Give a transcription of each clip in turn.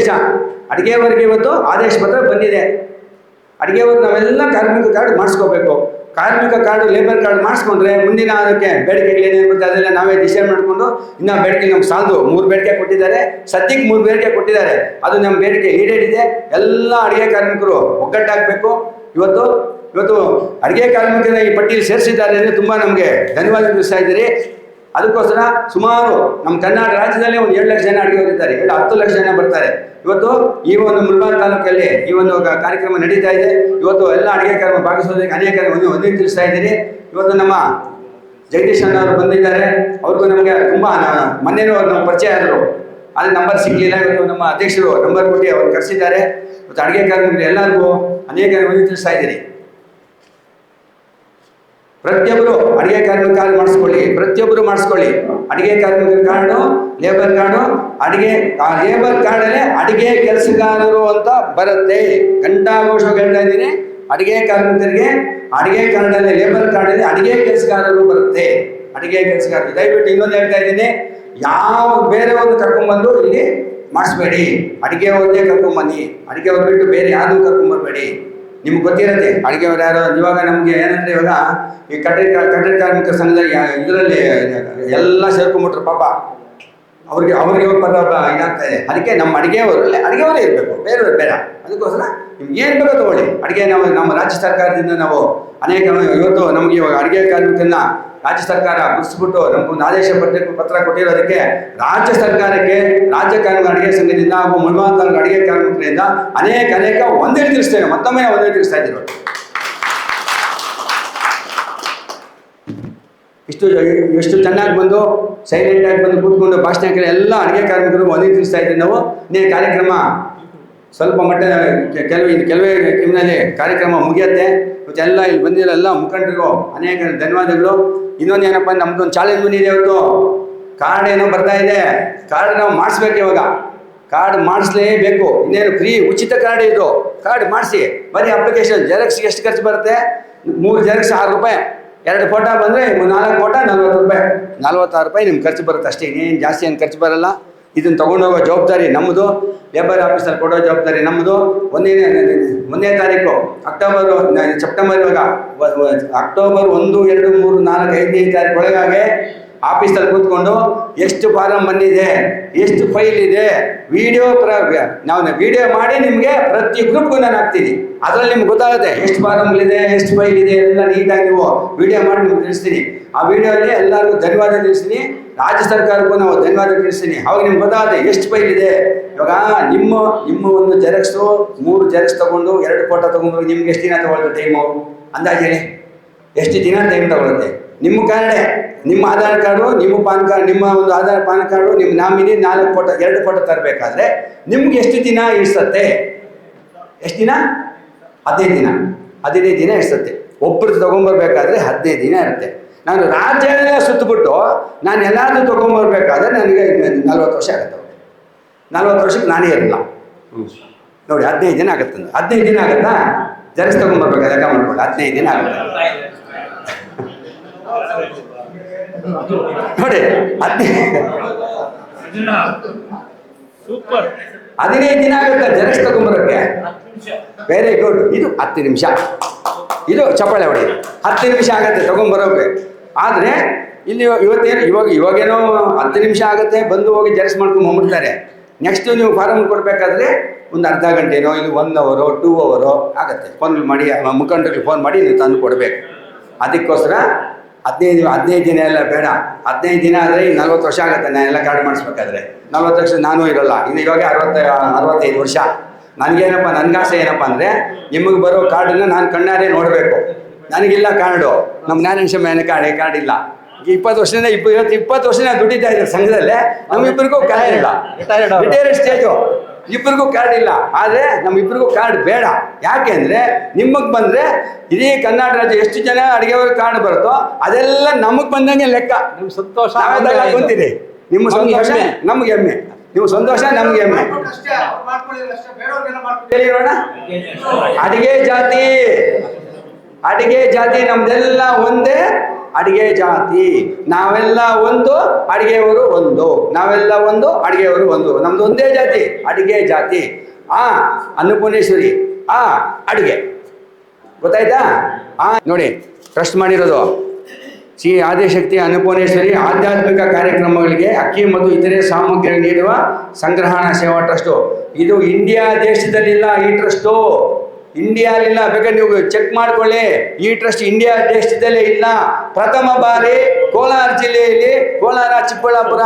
ಆದೇಶ. ಅಡಿಗೆವರೆಗೆ ಇವತ್ತು ಆದೇಶ ಪತ್ರ ಬಂದಿದೆ. ಅಡಿಗೆವರೆಗೆ ನಾವೆಲ್ಲ ಕಾರ್ಮಿಕ ಕಾರ್ಡ್ ಮಾಡಿಸ್ಕೋಬೇಕು. ಕಾರ್ಮಿಕ ಕಾರ್ಡು ಲೇಬರ್ ಕಾರ್ಡ್ ಮಾಡಿಸ್ಕೊಂಡ್ರೆ ಮುಂದಿನ ಅದಕ್ಕೆ ಬೇಡಿಕೆಗಳು ಏನೇನು ಅದೆಲ್ಲ ನಾವೇ ಡಿಸೈಡ್ ಮಾಡಿಕೊಂಡು ಇನ್ನು ಬೇಡಿಕೆ ನಮ್ಗೆ ಸಾಲದು. ಮೂರು ಬೇಡಿಕೆ ಕೊಟ್ಟಿದ್ದಾರೆ. ಸದ್ಯಕ್ಕೆ ಮೂರು ಬೇಡಿಕೆ ಕೊಟ್ಟಿದ್ದಾರೆ. ಅದು ನಮ್ಮ ಬೇಡಿಕೆ ಈಡೇರಿದೆ. ಎಲ್ಲ ಅಡುಗೆ ಕಾರ್ಮಿಕರು ಒಗ್ಗಟ್ಟಾಗಬೇಕು. ಇವತ್ತು ಇವತ್ತು ಅಡುಗೆ ಕಾರ್ಮಿಕರ ಈ ಪಟ್ಟಿಯಲ್ಲಿ ಸೇರಿಸಿದ್ದಾರೆ ಅಂದರೆ ತುಂಬ ನಮಗೆ ಧನ್ಯವಾದ ತಿಳಿಸ್ತಾ ಇದ್ದೀರಿ. ಅದಕ್ಕೋಸ್ಕರ ಸುಮಾರು ನಮ್ಮ ಕರ್ನಾಟಕ ರಾಜ್ಯದಲ್ಲಿ ಒಂದು ಏಳು ಲಕ್ಷ ಜನ ಅಡುಗೆ ಇದ್ದಾರೆ ಏಳು ಹತ್ತು ಲಕ್ಷ ಜನ ಬರ್ತಾರೆ. ಇವತ್ತು ಈ ಒಂದು ಮುಲ್ಬಾರ್ ತಾಲೂಕಲ್ಲಿ ಈ ಒಂದು ಕಾರ್ಯಕ್ರಮ ನಡೀತಾ ಇದೆ. ಇವತ್ತು ಎಲ್ಲ ಅಡುಗೆ ಕಾರ್ಯಕ್ರಮ ಭಾಗವಹಿಸೋದಕ್ಕೆ ಅನೇಕ ಒಂದು ಒಂದೇ ತಿಳಿಸ್ತಾ ಇದ್ದೀರಿ. ಇವತ್ತು ನಮ್ಮ ಜಗದೀಶ್ ಅಣ್ಣ ಅವರು ಬಂದಿದ್ದಾರೆ. ಅವ್ರಿಗೂ ನಮಗೆ ತುಂಬ ಮೊನ್ನೆನೂ ಅವ್ರು ನಮ್ಮ ಪರಿಚಯ ಆದರು. ಅಲ್ಲಿ ನಂಬರ್ ಸಿಗಲಿಲ್ಲ. ಇವತ್ತು ನಮ್ಮ ಅಧ್ಯಕ್ಷರು ನಂಬರ್ ಕೊಟ್ಟು ಅವ್ರು ಕರೆಸಿದ್ದಾರೆ. ಇವತ್ತು ಅಡುಗೆ ಕಾರ್ಯಕ್ರಮ ಎಲ್ಲರಿಗೂ ಅನೇಕ ತಿಳಿಸ್ತಾ ಇದ್ದೀರಿ. ಪ್ರತಿಯೊಬ್ಬರು ಅಡುಗೆ ಕಾರ್ಮಿಕ ಕಾರ್ಡ್ ಮಾಡಿಸ್ಕೊಳ್ಳಿ, ಪ್ರತಿಯೊಬ್ಬರು ಮಾಡಿಸ್ಕೊಳ್ಳಿ. ಅಡುಗೆ ಕಾರ್ಮಿಕರ ಕಾರ್ಡು ಲೇಬರ್ ಕಾರ್ಡು ಅಡುಗೆ, ಆ ಲೇಬರ್ ಕಾರ್ಡಲ್ಲೇ ಅಡುಗೆ ಕೆಲಸಗಾರರು ಅಂತ ಬರುತ್ತೆ. ಗಂಟಾಘೋಷ ಹೇಳ್ತಾ ಇದ್ದೀನಿ. ಅಡುಗೆ ಕಾರ್ಮಿಕರಿಗೆ, ಅಡುಗೆ ಕಾರ್ಡಲ್ಲಿ ಲೇಬರ್ ಕಾರ್ಡಲ್ಲಿ ಅಡುಗೆ ಕೆಲಸಗಾರರು ಬರುತ್ತೆ. ಅಡುಗೆ ಕೆಲಸಗಾರರು, ದಯವಿಟ್ಟು ಇನ್ನೊಂದು ಹೇಳ್ತಾ ಇದ್ದೀನಿ. ಯಾವ ಬೇರೆ ಒಂದು ಕರ್ಕೊಂಡ್ಬಂದು ಇಲ್ಲಿ ಮಾಡಿಸ್ಬೇಡಿ. ಅಡುಗೆ ಅವ್ರನ್ನೇ ಕರ್ಕೊಂಬನ್ನಿ ಅಡುಗೆ ಅವ್ರು ಬಿಟ್ಟು ಬೇರೆ ಯಾರು ಕರ್ಕೊಂಬರ್ಬೇಡಿ ನಿಮ್ಗೆ ಗೊತ್ತಿರತ್ತೆ. ಅಡುಗೆಯವ್ರು ಯಾರು, ಇವಾಗ ನಮಗೆ ಏನಂದ್ರೆ ಇವಾಗ ಈ ಕಟ್ಟಡ ಕಟ್ಟಡ ಕಾರ್ಮಿಕ ಸಂಘದಲ್ಲಿ ಇದರಲ್ಲಿ ಎಲ್ಲ ಸೇರ್ಕೊಂಡ್ಬಿಟ್ರು ಪಾಪ. ಅವ್ರಿಗೆ ಅವ್ರಿಗೆ ಇವಾಗ ಪದ ಇದಾಗ್ತಾ ಇದೆ. ಅದಕ್ಕೆ ನಮ್ಮ ಅಡುಗೆಯವರು ಅಡುಗೆಯವರೇ ಇರಬೇಕು. ಬೇರೆಯವ್ರು ಬೇಡ. ಅದಕ್ಕೋಸ್ಕರ ನಿಮ್ಗೆ ಏನು ಬೇಕೋ ತಗೊಳ್ಳಿ. ಅಡುಗೆ ನಾವು, ನಮ್ಮ ರಾಜ್ಯ ಸರ್ಕಾರದಿಂದ ನಾವು ಅನೇಕ, ಇವತ್ತು ನಮಗೆ ಇವಾಗ ಅಡುಗೆ ಕಾರ್ಮಿಕರನ್ನ ರಾಜ್ಯ ಸರ್ಕಾರ ಗುರುತಿಸ್ಬಿಟ್ಟು ನಮಗೊಂದು ಆದೇಶ ಪತ್ರ ಪತ್ರ ಕೊಟ್ಟಿರೋದಕ್ಕೆ ರಾಜ್ಯ ಸರ್ಕಾರಕ್ಕೆ, ರಾಜ್ಯ ಕಾರ್ಮಿಕ ಅಡುಗೆ ಸಂಘದಿಂದ ಹಾಗೂ ಮುಲ್ಬಾನ್ ತಾಲೂಕು ಅಡುಗೆ ಕಾರ್ಮಿಕರಿಂದ ಅನೇಕ ಅನೇಕ ಒಂದೇ ತಿಳಿಸ್ತೇವೆ ಮತ್ತೊಮ್ಮೆ ಒಂದೇ ತಿಳಿಸ್ತಾ ಇದ್ದೀವಿ ಇಷ್ಟು ಎಷ್ಟು ಚೆನ್ನಾಗಿ ಬಂದು ಸೈಲೆಂಟ್ ಆಗಿ ಬಂದು ಕೂತ್ಕೊಂಡು ಭಾಷಣ ಎಲ್ಲ ಅಡುಗೆ ಕಾರ್ಮಿಕರು ಒಂದೇ ತಿಳಿಸ್ತಾ ಇದ್ದೀವಿ ನಾವು. ಇನ್ನೇ ಕಾರ್ಯಕ್ರಮ ಸ್ವಲ್ಪ ಮಟ್ಟ ಕೆಲವೇ ಕೆಲವು ಟೈಮ್ನಲ್ಲಿ ಕಾರ್ಯಕ್ರಮ ಮುಗಿಯುತ್ತೆ. ಇವತ್ತು ಎಲ್ಲ ಇಲ್ಲಿ ಬಂದಿರೋ ಎಲ್ಲ ಮುಖಂಡರಿಗೂ ಅನೇಕ ಧನ್ಯವಾದಗಳು. ಇನ್ನೊಂದು ಏನಪ್ಪ ಒಂದು ಚಾಲೆಂಜ್ ಬಂದಿದೆ ಇವತ್ತು. ಕಾರ್ಡ್ ಏನೋ ಬರ್ತಾ ಇದೆ. ಕಾರ್ಡ್ ನಾವು ಮಾಡಿಸ್ಬೇಕು ಇವಾಗ. ಕಾರ್ಡ್ ಮಾಡಿಸ್ಲೇಬೇಕು. ಇನ್ನೇನು ಫ್ರೀ, ಉಚಿತ ಕಾರ್ಡ್ ಇದು. ಕಾರ್ಡ್ ಮಾಡಿಸಿ. ಬರೀ ಅಪ್ಲಿಕೇಶನ್ ಜೆರಾಕ್ಸ್ಗೆ ಎಷ್ಟು ಖರ್ಚು ಬರುತ್ತೆ? ಮೂರು ಜೆರಾಕ್ಸ್ ಆರು ರೂಪಾಯಿ. ಎರಡು ಫೋಟೋ ಬಂದರೆ ನಾಲ್ಕು ಫೋಟೋ ನಲ್ವತ್ತು ರೂಪಾಯಿ. ನಲ್ವತ್ತಾರು ರೂಪಾಯಿ ನಿಮ್ಗೆ ಖರ್ಚು ಬರುತ್ತೆ ಅಷ್ಟೇ. ಇನ್ನೇನು ಜಾಸ್ತಿ ಏನು ಖರ್ಚು ಬರಲ್ಲ. ಇದನ್ನು ತೊಗೊಂಡೋಗೋ ಜವಾಬ್ದಾರಿ ನಮ್ಮದು. ಲೇಬರ್ ಆಫೀಸರ್ ಕೊಡೋ ಜವಾಬ್ದಾರಿ ನಮ್ಮದು ಒಂದೇ ಒಂದನೇ ತಾರೀಕು ಅಕ್ಟೋಬರ್ ಸೆಪ್ಟೆಂಬರ್ ಇವಾಗ ಅಕ್ಟೋಬರ್ ಒಂದು, ಎರಡು, ಮೂರು, ನಾಲ್ಕು ಐದನೇ ತಾರೀಕು ಒಳಗಾಗಿ ಆಫೀಸಲ್ಲಿ ಕೂತ್ಕೊಂಡು ಎಷ್ಟು ಫಾರಂ ಬಂದಿದೆ, ಎಷ್ಟು ಫೈಲ್ ಇದೆ ವಿಡಿಯೋ ಪ್ರ, ನಾವು ವಿಡಿಯೋ ಮಾಡಿ ನಿಮಗೆ ಪ್ರತಿ ಗ್ರೂಪ್ಗೂ ನಾನು ಹಾಕ್ತೀನಿ. ಅದರಲ್ಲಿ ನಿಮ್ಗೆ ಗೊತ್ತಾಗುತ್ತೆ ಎಷ್ಟು ಫಾರಮ್ಗಳಿದೆ ಎಷ್ಟು ಫೈಲ್ ಇದೆ, ಎಲ್ಲ ನೀಟಾಗಿ ನೀವು ವಿಡಿಯೋ ಮಾಡಿ ನಿಮ್ಗೆ ತಿಳಿಸ್ತೀನಿ. ಆ ವಿಡಿಯೋಲ್ಲಿ ಎಲ್ಲರಿಗೂ ಧನ್ಯವಾದ ತಿಳಿಸ್ತೀನಿ. ರಾಜ್ಯ ಸರ್ಕಾರಕ್ಕೂ ನಾವು ಧನ್ಯವಾದ ತಿಳಿಸ್ತೀನಿ. ಅವಾಗ ನಿಮ್ಗೆ ಗೊತ್ತಾಗುತ್ತೆ, ಎಷ್ಟು ಫೈಲ್ ಇದೆ. ಇವಾಗ ನಿಮ್ಮ ನಿಮ್ಮ ಒಂದು ಜೆರಾಕ್ಸು, ಮೂರು ಜೆರಾಕ್ಸ್ ತಗೊಂಡು ಎರಡು ಫೋಟೋ ತಗೊಂಡು ನಿಮ್ಗೆ ಎಷ್ಟು ದಿನ ತಗೊಳ್ಳುತ್ತೆ ಟೈಮು ಅಂದಾಜು ಹೇಳಿ. ಎಷ್ಟು ದಿನ ಟೈಮ್ ತಗೊಳುತ್ತೆ ನಿಮ್ಮ ಕಾರ್ಡೆ, ನಿಮ್ಮ ಆಧಾರ್ ಕಾರ್ಡು, ನಿಮ್ಮ ಪಾನ್ ಕಾರ್ಡ್, ನಿಮ್ಮ ಒಂದು ಆಧಾರ್, ಪಾನ್ ಕಾರ್ಡು, ನಿಮ್ಮ ನಾಮಿನಿ, ನಾಲ್ಕು ಫೋಟೋ, ಎರಡು ಫೋಟೋ ತರಬೇಕಾದ್ರೆ ನಿಮ್ಗೆ ಎಷ್ಟು ದಿನ ಇಡ್ಸತ್ತೆ ಎಷ್ಟು ದಿನ? ಹದಿನೈದು ದಿನ. ಹದಿನೈದು ದಿನ ಇಡ್ಸತ್ತೆ ಒಬ್ಬರು ತೊಗೊಂಬರ್ಬೇಕಾದ್ರೆ ಹದಿನೈದು ದಿನ ಇರುತ್ತೆ. ನಾನು ರಾಜ್ಯನೆಲ್ಲ ಸುತ್ತಬಿಟ್ಟು ನಾನು ಎಲ್ಲಾದರೂ ತೊಗೊಂಬರ್ಬೇಕಾದ್ರೆ ನನಗೆ ನಲ್ವತ್ತು ವರ್ಷ ಆಗುತ್ತೆ ನಲ್ವತ್ತು ವರ್ಷಕ್ಕೆ ನಾನೇ ಇರಲ್ಲ. ನೋಡಿ ಹದಿನೈದು ದಿನ ಆಗುತ್ತೆ ಹದಿನೈದು ದಿನ ಆಗುತ್ತಾ? ಜರಸ್ ತೊಗೊಂಬರ್ಬೇಕು? ಲೆಕ್ಕ ಮಾಡ್ಕೊಂಡು ಹದಿನೈದು ದಿನ ಆಗುತ್ತೆ. ನೋಡಿ ಹದಿನೈದು ಸೂಪರ್. ಹದಿನೈದು ದಿನ ಆಗುತ್ತೆ ಜೆರಾಕ್ಸ್ ತಗೊಂಬರೋಕ್ಕೆ. ವೆರಿ ಗುಡ್ ಇದು ಹತ್ತು ನಿಮಿಷ. ಇದು ಚಪ್ಪಾಳೆ ಹೊಡಿ ಹತ್ತು ನಿಮಿಷ ಆಗುತ್ತೆ ತಗೊಂಬರೋಕೆ. ಆದರೆ ಇಲ್ಲಿ ಇವತ್ತೇನು, ಇವಾಗ, ಇವಾಗೇನೋ ಹತ್ತು ನಿಮಿಷ ಆಗುತ್ತೆ, ಬಂದು ಹೋಗಿ ಜೆರಾಕ್ಸ್ ಮಾಡ್ಕೊಂಡು ಹೋಗ್ಬಿಡ್ತಾರೆ. ನೆಕ್ಸ್ಟ್ ನೀವು ಫಾರಮ್ ಕೊಡಬೇಕಾದ್ರೆ ಒಂದು ಅರ್ಧ ಗಂಟೆನೋ, ಇಲ್ಲಿ ಒನ್ ಅವರೋ ಟೂ ಅವರೋ ಆಗುತ್ತೆ. ಫೋನ್ ಮಾಡಿ ಮುಖಂಡರಿಗೆ ಫೋನ್ ಮಾಡಿ ನೀವು ತಂದು ಕೊಡಬೇಕು. ಅದಕ್ಕೋಸ್ಕರ ಹದಿನೈದು ಹದಿನೈದು ದಿನ ಎಲ್ಲ ಬೇಡ. ಹದಿನೈದು ದಿನ ಆದರೆ ಈಗ ನಲ್ವತ್ತು ವರ್ಷ ಆಗುತ್ತೆ ನಾನೆಲ್ಲ ಕಾರ್ಡ್ ಮಾಡಿಸ್ಬೇಕಾದ್ರೆ. ನಲ್ವತ್ತು ವರ್ಷ ನಾನು ಇರೋಲ್ಲ. ಇನ್ನು ಇವಾಗ ಅರವತ್ತ, ಅರವತ್ತೈದು ವರ್ಷ. ನನಗೇನಪ್ಪ, ನನಗಾಸೆ ಏನಪ್ಪ ಅಂದರೆ ನಿಮಗೆ ಬರೋ ಕಾರ್ಡನ್ನು ನಾನು ಕಣ್ಣಾರೆ ನೋಡಬೇಕು. ನನಗಿಲ್ಲ ಕಾರ್ಡು ನಮ್ಮ ಜ್ಞಾನೇಶ ಮೇಲೆ ಕಾರ್ಡ್ ಕಾರ್ಡ್ ಇಲ್ಲ. ಇಪ್ಪತ್ತು ವರ್ಷದಿಂದ ಇಪ್ಪ ಇವತ್ತು ಇಪ್ಪತ್ತು ವರ್ಷ ನಾನು ದುಡಿತಾ ಇದ್ದೆ ಸಂಘದಲ್ಲೇ. ನಮ್ಮಿಬ್ಬರಿಗೂ ಕಾರ್ಡ್ ಇಲ್ಲ. ರಿಟೈರ್ಡ್ ಸ್ಟೇಜು ಇಬ್ಬರಿಗೂ ಕಾರ್ಡ್ ಇಲ್ಲ. ಆದರೆ ನಮ್ಮಿಬ್ಬರಿಗೂ ಕಾರ್ಡ್ ಬೇಡ. ಯಾಕೆ ಅಂದರೆ ನಿಮಗೆ ಬಂದರೆ ಇಡೀ ಕರ್ನಾಟಕ ರಾಜ್ಯ ಎಷ್ಟು ಜನ ಅಡುಗೆ ಕಾರ್ಡ್ ಬರುತ್ತೋ ಅದೆಲ್ಲ ನಮಗೆ ಬಂದಂಗೆ ಲೆಕ್ಕ. ನಿಮ್ ಸಂತೋಷ ಆನಂದ ನಿಮ್ಮ ನಮ್ಗೆ ಸಂತೋಷ? ಹೆಮ್ಮೆ. ನಮ್ಗೆ ಹೆಮ್ಮೆ. ನೀವು ಸಂತೋಷ ನಮ್ಗೆ ಹೆಮ್ಮೆ. ಅಡಿಗೆ ಜಾತಿ. ಅಡಿಗೆ ಜಾತಿ ನಮ್ದೆಲ್ಲ ಒಂದೇ ಅಡಿಗೆ ಜಾತಿ. ನಾವೆಲ್ಲ ಒಂದು, ಅಡಿಗೆಯವರು ಒಂದು. ನಾವೆಲ್ಲ ಒಂದು, ಅಡಿಗೆಯವರು ಒಂದು. ನಮ್ದು ಒಂದೇ ಜಾತಿ, ಅಡಿಗೆ ಜಾತಿ. ಆ, ಅನ್ನಪೂರ್ಣೇಶ್ವರಿ, ಆ, ಅಡಿಗೆ. ಗೊತ್ತಾಯ್ತಾ? ಆ, ನೋಡಿ ಟ್ರಸ್ಟ್ ಮಾಡಿರೋದು. ಶ್ರೀ ಆದಿಶಕ್ತಿ ಅನ್ನಪೂರ್ಣೇಶ್ವರಿ ಆಧ್ಯಾತ್ಮಿಕ ಕಾರ್ಯಕ್ರಮಗಳಿಗೆ ಅಕ್ಕಿ ಮತ್ತು ಇತರೆ ಸಾಮಗ್ರಿ ನೀಡುವ ಸಂಗ್ರಹಣಾ ಸೇವಾ ಟ್ರಸ್ಟು. ಇದು ಇಂಡಿಯಾ ದೇಶದಲ್ಲಿಲ್ಲ ಈ ಟ್ರಸ್ಟು. ಇಂಡಿಯಾಲಿಲ್ಲ ಬೇಕಾದ್ರೆ ನೀವು ಚೆಕ್ ಮಾಡ್ಕೊಳ್ಳಿ. ಈ ಟ್ರಸ್ಟ್ ಇಂಡಿಯಾ ದೇಶದಲ್ಲೇ ಇಲ್ಲ. ಪ್ರಥಮ ಬಾರಿ ಕೋಲಾರ ಜಿಲ್ಲೆಯಲ್ಲಿ ಕೋಲಾರ, ಚಿಕ್ಕಬಳ್ಳಾಪುರ,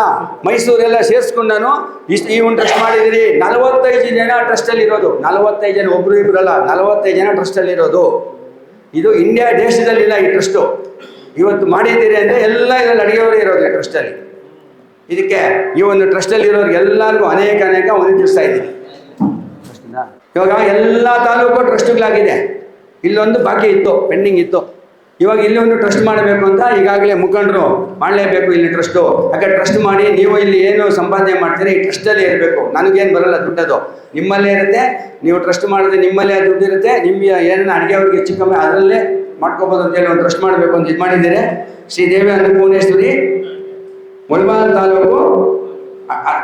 ಮೈಸೂರೆಲ್ಲ ಸೇರಿಸ್ಕೊಂಡು ಇಷ್ಟು ಈ ಒಂದು ಟ್ರಸ್ಟ್ ಮಾಡಿದ್ದೀರಿ ನಲವತ್ತೈದು ಜನ ಟ್ರಸ್ಟಲ್ಲಿ ಇರೋದು. ನಲವತ್ತೈದು ಜನ ಒಬ್ರು ಇಬ್ಬರಲ್ಲ ನಲವತ್ತೈದು ಜನ ಟ್ರಸ್ಟಲ್ಲಿ ಇರೋದು. ಇದು ಇಂಡಿಯಾ ದೇಶದಲ್ಲಿಲ್ಲ ಈ ಟ್ರಸ್ಟು ಇವತ್ತು ಮಾಡಿದ್ದೀರಿ ಅಂದರೆ ಎಲ್ಲ ಇದರಲ್ಲಿ ಅಡುಗೆಯವರೇ ಇರೋದು ಟ್ರಸ್ಟಲ್ಲಿ ಇದಕ್ಕೆ ಈ ಒಂದು ಟ್ರಸ್ಟಲ್ಲಿ ಇರೋರಿಗೆ ಎಲ್ಲರಿಗೂ ಅನೇಕ ಅನೇಕ ಹೊಂದಿಸ್ತಾ ಇದ್ದೀನಿ. ಇವಾಗ ಎಲ್ಲ ತಾಲೂಕು ಟ್ರಸ್ಟ್ಗಳಾಗಿದೆ. ಇಲ್ಲೊಂದು ಬಾಕಿ ಇತ್ತು, ಪೆಂಡಿಂಗ್ ಇತ್ತು. ಇವಾಗ ಇಲ್ಲಿ ಒಂದು ಟ್ರಸ್ಟ್ ಮಾಡಬೇಕು ಅಂತ ಈಗಾಗಲೇ ಮುಖಂಡರು ಮಾಡಲೇಬೇಕು ಇಲ್ಲಿ ಟ್ರಸ್ಟು. ಯಾಕೆ ಟ್ರಸ್ಟ್ ಮಾಡಿ ನೀವು ಇಲ್ಲಿ ಏನು ಸಂಪಾದನೆ ಮಾಡ್ತೀರಿ, ಈ ಟ್ರಸ್ಟಲ್ಲೇ ಇರಬೇಕು. ನನಗೇನು ಬರಲ್ಲ ದುಡ್ಡದು. ನಿಮ್ಮಲ್ಲೇ ಇರುತ್ತೆ. ನೀವು ಟ್ರಸ್ಟ್ ಮಾಡಿದ್ರೆ ನಿಮ್ಮಲ್ಲೇ ದುಡ್ಡು ಇರುತ್ತೆ. ನಿಮ್ಮ ಏನನ್ನ ಅಡುಗೆ ಅವ್ರಿಗೆ ಹೆಚ್ಚು ಕಮ್ಮಿ ಅದರಲ್ಲೇ ಮಾಡ್ಕೋಬೋದು ಅಂತೇಳಿ ಒಂದು ಟ್ರಸ್ಟ್ ಮಾಡಬೇಕು ಅಂತ ಇದು ಮಾಡಿದ್ದೀರಿ. ಶ್ರೀದೇವಿ ಅನ್ನಪೂರ್ಣೇಶ್ವರಿ ಮುಲ್ಬಾನ್ ತಾಲೂಕು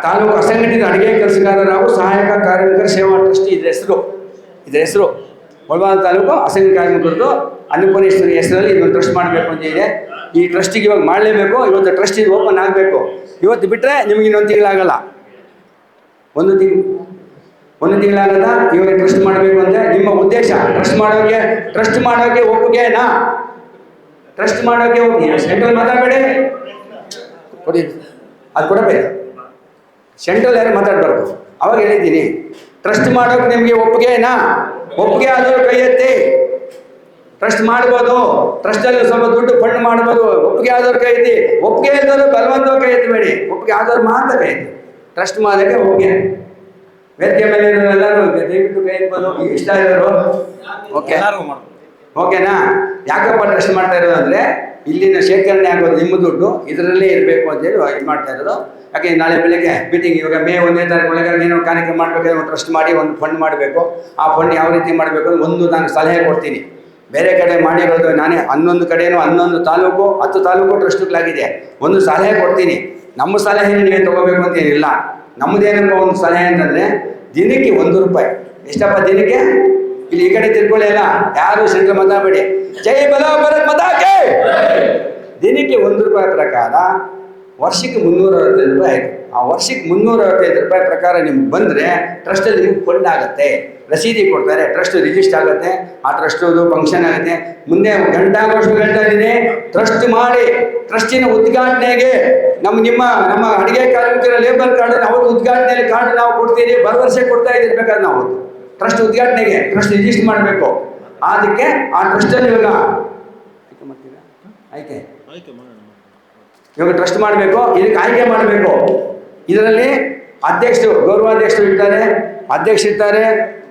ತಾಲೂಕು ಅಸಂಘಟಿತ ಅಡುಗೆ ಕೆಲಸಗಾರರಾಗು ಸಹಾಯಕ ಕಾರ್ಮಿಕರ ಸೇವಾ ಟ್ರಸ್ಟ್ ಇದರ ಹೆಸರು. ಇದರ ಹೆಸರು ಮುಳಬಾಲ್ ತಾಲೂಕು ಅಸಂಘಟಿತ ಕಾರ್ಮಿಕರದ್ದು ಅನ್ನಪೂರ್ಣೇಶ್ವರಿ ಹೆಸರಲ್ಲಿ ಇದೊಂದು ಟ್ರಸ್ಟ್ ಮಾಡಬೇಕು ಅಂತ ಇದೆ. ಈ ಟ್ರಸ್ಟಿಗೆ ಇವಾಗ ಮಾಡಲೇಬೇಕು, ಇವತ್ತು ಟ್ರಸ್ಟ್ ಇದು ಓಪನ್ ಆಗಬೇಕು. ಇವತ್ತು ಬಿಟ್ಟರೆ ನಿಮಗೆ ಇನ್ನೊಂದು ತಿಂಗಳಾಗಲ್ಲ. ಒಂದು ತಿಂಗ್, ಒಂದು ತಿಂಗಳಾಗಲ್ಲ, ಇವಾಗ ಟ್ರಸ್ಟ್ ಮಾಡಬೇಕು ಅಂದರೆ ನಿಮ್ಮ ಉದ್ದೇಶ. ಟ್ರಸ್ಟ್ ಮಾಡೋಕೆ ಟ್ರಸ್ಟ್ ಮಾಡೋಕೆ ಒಪ್ಪಿಗೆನಾ? ಟ್ರಸ್ಟ್ ಮಾಡೋಕೆ ಒಪ್ಪಿಗೆ. ಸೆಂಟ್ರಲ್ ಮಾತಾಡಬೇಡಿ. ಕೊಡಿ. ಅದು ಕೊಡಬೇಕು. ಸೆಂಟ್ರಲ್ ಯಾರು ಮಾತಾಡಬಾರ್ದು. ಅವಾಗ ಹೇಳಿದ್ದೀನಿ ಟ್ರಸ್ಟ್ ಮಾಡೋಕೆ ನಿಮಗೆ ಒಪ್ಪಿಗೆನಾ? ಒಪ್ಪಿಗೆ ಆದವರು ಕೈ ಎತ್ತಿ. ಟ್ರಸ್ಟ್ ಮಾಡ್ಬೋದು ಟ್ರಸ್ಟಲ್ಲಿ ಸ್ವಲ್ಪ ದುಡ್ಡು ಫಂಡ್ ಮಾಡ್ಬೋದು ಒಪ್ಪಿಗೆ ಆದವ್ರು ಕೈ ಎತ್ತಿ. ಒಪ್ಪಿಗೆ ಇದ್ದವರು ಬಲವಂತವಾಗಿ ಕೈ ಎತ್ತಬೇಡಿ ಒಪ್ಪಿಗೆ ಆದವ್ರು ಮಾತ್ರ ಕೈ ಎತ್ತಿ. ಟ್ರಸ್ಟ್ ಮಾಡೋಕ್ಕೆ ಒಪ್ಪಿಗೆ ವೇದಿಕೆ ಮೇಲೆ ಎಲ್ಲರೂ ದಯವಿಟ್ಟು ಕೈ ಎತ್ಬೋದು. ಇಷ್ಟ ಇರೋರು. ಓಕೆ? ಓಕೆನಾ? ಯಾಕಪ್ಪ ಟ್ರಸ್ಟ್ ಮಾಡ್ತಾ ಇರೋದು ಅಂದರೆ ಇಲ್ಲಿನ ಶೇಖರಣೆ ಆಗೋದು ನಿಮ್ಮ ದುಡ್ಡು, ಇದರಲ್ಲೇ ಇರಬೇಕು ಅಂತೇಳಿ ಇದು ಮಾಡ್ತಾ ಇರೋದು. ಯಾಕೆ ನಾಳೆ ಬೆಳಗ್ಗೆ ಮೀಟಿಂಗ್ ಇವಾಗ ಮೇ ಒಂದನೇ ತಾರೀಕು ಒಳಗೆ ಏನೋ ಕಾರ್ಯಕ್ರಮ ಮಾಡಬೇಕಾದ್ರೆ ಒಂದು ಟ್ರಸ್ಟ್ ಮಾಡಿ, ಒಂದು ಫಂಡ್ ಮಾಡಬೇಕು. ಆ ಫಂಡ್ ಯಾವ ರೀತಿ ಮಾಡಬೇಕು ಒಂದು ನಾನು ಸಲಹೆ ಕೊಡ್ತೀನಿ. ಬೇರೆ ಕಡೆ ಮಾಡಿರೋದು ನಾನೇ ಹನ್ನೊಂದು ಕಡೆಯೂ ಹನ್ನೊಂದು ತಾಲೂಕು, ಹತ್ತು ತಾಲೂಕು ಟ್ರಸ್ಟ್ಗಳಾಗಿದೆ ಒಂದು ಸಲಹೆ ಕೊಡ್ತೀನಿ. ನಮ್ಮ ಸಲಹೆ ನೀವು ತಗೋಬೇಕು ಅಂತ ಏನಿಲ್ಲ. ನಮ್ಮದೇನಪ್ಪ ಒಂದು ಸಲಹೆ ಅಂತಂದರೆ ದಿನಕ್ಕೆ ಒಂದು ರೂಪಾಯಿ. ಎಷ್ಟಪ್ಪ ದಿನಕ್ಕೆ? ಇಲ್ಲಿ ಈ ಕಡೆ ತಿರ್ಕೊಳ್ಳಿ ಅಲ್ಲ. ಯಾರು ಶಂಕರ ಮತ ಬೇಡಿ. ಜೈ ಬಲ ಭರತ್ ಮತಾಕೆ ದಿನಕ್ಕೆ ಒಂದು ರೂಪಾಯಿ ಪ್ರಕಾರ ವರ್ಷಕ್ಕೆ ಮುನ್ನೂರ ಅರವತ್ತೈದು ರೂಪಾಯಿ ಆಯಿತು. ಆ ವರ್ಷಕ್ಕೆ ಮುನ್ನೂರ ಅರವತ್ತೈದು ರೂಪಾಯಿ ಪ್ರಕಾರ ನಿಮ್ಗೆ ಬಂದರೆ ಟ್ರಸ್ಟಲ್ಲಿ ನಿಮ್ಗೆ ಫಂಡ್ ಆಗುತ್ತೆ. ರಸೀದಿ ಕೊಡ್ತಾರೆ ಟ್ರಸ್ಟ್ ರಿಜಿಸ್ಟರ್ ಆಗುತ್ತೆ, ಆ ಟ್ರಸ್ಟದು ಫಂಕ್ಷನ್ ಆಗುತ್ತೆ. ಮುಂದೆ ಗಂಟಾಗೋಷ್ಟು ಗಂಟಾ ಟ್ರಸ್ಟ್ ಮಾಡಿ ಟ್ರಸ್ಟಿನ ಉದ್ಘಾಟನೆಗೆ ನಮ್ಮ ನಿಮ್ಮ, ನಮ್ಮ ಅಡಿಗೆ ಕಾರ್ಮಿಕರ ಲೇಬರ್ ಕಾರ್ಡ್ ಅವತ್ತು ಉದ್ಘಾಟನೆಯಲ್ಲಿ ಕಾರ್ಡ್ ನಾವು ಕೊಡ್ತೀರಿ ಭರವಸೆ ಕೊಡ್ತಾ ಇದ್ದಿರ್ಬೇಕಾದ್ರೆ ನಾವು ಟ್ರಸ್ಟ್ ಉದ್ಘಾಟನೆಗೆ ಟ್ರಸ್ಟ್ ರಿಜಿಸ್ಟರ್ ಮಾಡಬೇಕು. ಅದಕ್ಕೆ ಆ ಟ್ರಸ್ಟಲ್ಲಿ ಇವಾಗ ಆಯ್ಕೆ ಇವಾಗ ಟ್ರಸ್ಟ್ ಮಾಡಬೇಕು ಇದಕ್ಕೆ ಆಯ್ಕೆ ಮಾಡಬೇಕು. ಇದರಲ್ಲಿ ಅಧ್ಯಕ್ಷರು ಗೌರವಾಧ್ಯಕ್ಷರು ಇರ್ತಾರೆ ಅಧ್ಯಕ್ಷ ಇರ್ತಾರೆ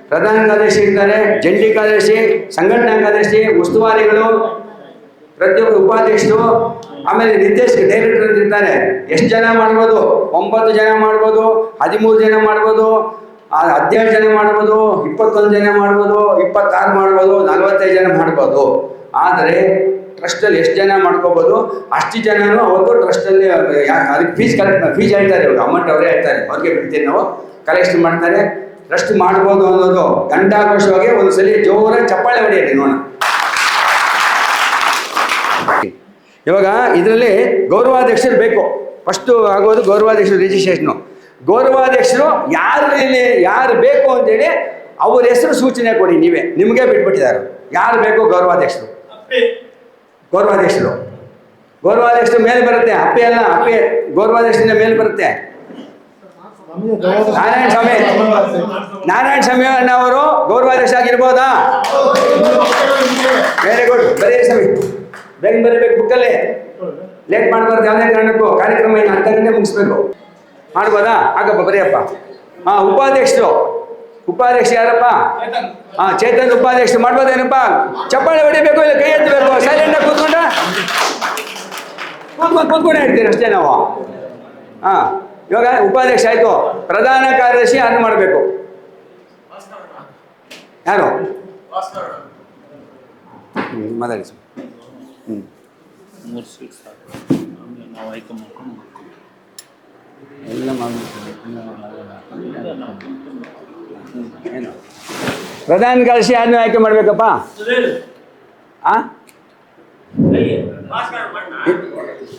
ಪ್ರಧಾನ ಕಾರ್ಯದರ್ಶಿ ಇರ್ತಾರೆ ಜಂಟಿ ಕಾರ್ಯದರ್ಶಿ ಸಂಘಟನಾ ಕಾರ್ಯದರ್ಶಿ ಉಸ್ತುವಾರಿಗಳು ಪ್ರತಿಯೊಬ್ಬ ಉಪಾಧ್ಯಕ್ಷರು ಆಮೇಲೆ ನಿರ್ದೇಶಕ ಡೈರೆಕ್ಟರ್ ಇರ್ತಾರೆ. ಎಷ್ಟು ಜನ ಮಾಡ್ಬೋದು? ಒಂಬತ್ತು ಜನ ಮಾಡ್ಬೋದು ಹದಿಮೂರು ಜನ ಮಾಡ್ಬೋದು ಹದಿನೇಳು ಜನ ಮಾಡ್ಬೋದು, ಇಪ್ಪತ್ತೊಂದು ಜನ ಮಾಡ್ಬೋದು, ಇಪ್ಪತ್ತಾರು ಮಾಡ್ಬೋದು, ನಲವತ್ತೈದು ಜನ ಮಾಡ್ಬೋದು. ಆದರೆ ಟ್ರಸ್ಟಲ್ಲಿ ಎಷ್ಟು ಜನ ಮಾಡ್ಕೋಬೋದು? ಅಷ್ಟು ಜನನು ಅವತ್ತು ಟ್ರಸ್ಟಲ್ಲಿ ಯಾಕೆ ಅದಕ್ಕೆ ಫೀಸ್ ಕಲೆಕ್ಟ್ ಫೀಸ್ ಹೇಳ್ತಾರೆ ಇವರು. ಅಮೌಂಟ್ ಅವರೇ ಹೇಳ್ತಾರೆ. ಅವ್ರಿಗೆ ಬಿಡ್ತೀವಿ ನಾವು ಕಲೆಕ್ಷನ್ ಮಾಡ್ತಾರೆ. ಟ್ರಸ್ಟ್ ಮಾಡ್ಬೋದು ಅನ್ನೋದು ಗಂಟಾಘೋಷವಾಗಿ ಸಲ ಜೋರಾಗಿ ಚಪ್ಪಾಳೆ ಹೊಡೆಯಿರಿ ನೋಡೋಣ. ಇವಾಗ ಇದರಲ್ಲಿ ಗೌರವಾಧ್ಯಕ್ಷರು ಬೇಕು. ಫಸ್ಟು ಆಗೋದು ಗೌರವಾಧ್ಯಕ್ಷರು ರಿಜಿಸ್ಟ್ರೇಷನು ಗೌರವಾಧ್ಯಕ್ಷರು ಯಾರು ಇಲ್ಲಿ ಯಾರು ಬೇಕು ಅಂತೇಳಿ ಅವ್ರ ಹೆಸರು ಸೂಚನೆ ಕೊಡಿ ನೀವೇ. ನಿಮಗೆ ಬಿಟ್ಬಿಟ್ಟಿದ್ದಾರೆ. ಯಾರು ಬೇಕು ಗೌರವಾಧ್ಯಕ್ಷರು? ಗೌರವಾಧ್ಯಕ್ಷರು. ಗೌರವಾಧ್ಯಕ್ಷರು ಮೇಲೆ ಬರುತ್ತೆ. ಅಪ್ಪೆ ಅಲ್ಲ ಅಪ್ಪೆ ಗೌರವಾಧ್ಯಕ್ಷರಿಂದ ಮೇಲೆ ಬರುತ್ತೆ. ನಾರಾಯಣ ಸ್ವಾಮಿ. ನಾರಾಯಣ ಸ್ವಾಮಿ ಅವರು ಗೌರವಾಧ್ಯಕ್ಷ ಆಗಿರ್ಬೋದಾ? ವೆರಿ ಗುಡ್ ಬರೀ ಸ್ವಾಮಿ. ಬೇಗ ಬರೀಬೇಕು ಬುಕ್ಕಲ್ಲಿ ಲೇಟ್ ಮಾಡಬಾರ್ದು ಯಾವುದೇ ಕಾರಣಕ್ಕೂ. ಕಾರ್ಯಕ್ರಮ ಏನು ಅಂತ ಗಂಟೆ ಮುಗಿಸ್ಬೇಕು. ಮಾಡ್ಬೋದಾ? ಆಗಪ್ಪ ಬರೆಯಪ್ಪ. ಹಾಂ, ಉಪಾಧ್ಯಕ್ಷರು. ಉಪಾಧ್ಯಕ್ಷ ಯಾರಪ್ಪ? ಹಾಂ ಚೇತನ್ ಉಪಾಧ್ಯಕ್ಷರು ಮಾಡ್ಬೋದೇನಪ್ಪ? ಚಪ್ಪಾಳೆ ಹೊಡಿಬೇಕು ಇಲ್ಲ ಕೈ ಎತ್ತಬೇಕು? ಸೈಲೆಂಟಾಗಿ ಕೂತ್ಕೊಂಡ? ಕೂತ್ಕೊಂಡು ಕೂತ್ಕೊಂಡೇ ಇರ್ತೀರಿ ಅಷ್ಟೇ ನಾವು. ಹಾಂ, ಇವಾಗ ಉಪಾಧ್ಯಕ್ಷ ಆಯ್ತು. ಪ್ರಧಾನ ಕಾರ್ಯದರ್ಶಿ ಯಾರು ಮಾಡಬೇಕು? ಯಾರು? ಮಾತಾಡಿ ಸರ್. ಎಲ್ಲ ನಾವು ಏನು? ಪ್ರಧಾನ ಕಳಿಸಿ ಯಾರನ್ನ ಆಯ್ಕೆ ಮಾಡಬೇಕಪ್ಪ? ಆ?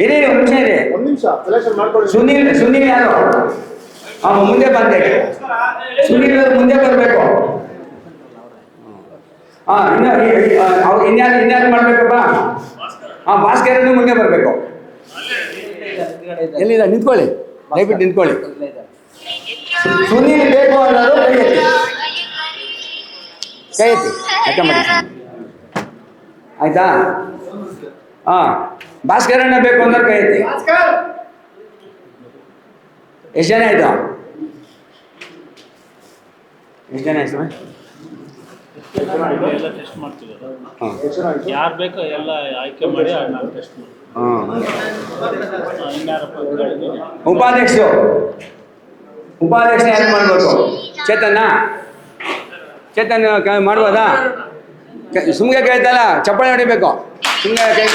ಇರಿ ಒಂದು ನಿಮಿಷ ಇರಿ. ಒಂದ್ ನಿಮಿಷ ಸೆಲೆಕ್ಷನ್ ಮಾಡ್ಕೊಳ್ಳಿ. ಸುನೀಲ್ ಸುನೀಲ್ ಯಾರು? ಅವ ಮುಂದೆ ಬಂದೆ. ಸುನೀಲ್ ಮುಂದೆ ಬರಬೇಕು. ಹಾಂ ಇನ್ನ ಅವ್ರು ಇನ್ಯಾರು ಇನ್ಯಾರು ಮಾಡ್ಬೇಕಪ್ಪ? ಹಾ ಭಾಸ್ಕರನು ಮುಂದೆ ಬರಬೇಕು. ಎಲ್ಲಿಲ್ಲ ನಿಂತ್ಕೊಳ್ಳಿ. ದಯವಿಟ್ಟು ನಿಂತ್ಕೊಳ್ಳಿ. ಸುನೀಲ್ ಬೇಕು ಅನ್ನೋದು ಕೈ ಎತ್ತಿ ಕೈ ಎತ್ತಿ ಮಾಡಿ. ಆಯ್ತಾ? ಹಾ. ಭಾಸ್ಕರಣ್ಣ ಬೇಕು ಅಂದ್ರೆ ಕೈ ಎತ್ತಿ ಎಷ್ಟು ಜನ ಆಯ್ತು? ಎಷ್ಟು ಜನ ಆಯ್ತು? ಎಲ್ಲ ಟೆಸ್ಟ್ ಮಾಡ್ತೀವಿ ಹಾಂ. ಯಾರು ಬೇಕೋ ಎಲ್ಲ ಆಯ್ಕೆ ಮಾಡಿ ನಾವು ಟೆಸ್ಟ್ ಮಾಡ್ತೀವಿ ಉಪಾಧ್ಯಕ್ಷರು. ಉಪಾಧ್ಯಕ್ಷ ಯಾರು ಮಾಡ್ಬೇಕು? ಚೇತನ್ನ? ಚೇತನ್ ಮಾಡ್ಬೋದಾ? ಸುಮ್ಮನೆ ಕೇಳ್ತಲ್ಲ ಚಪ್ಪಾಳೆ ಹೊಡಿಬೇಕು. ಸುಮ್ಗೆ ಕೈ